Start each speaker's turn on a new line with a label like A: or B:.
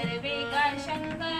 A: सर्वे Shankar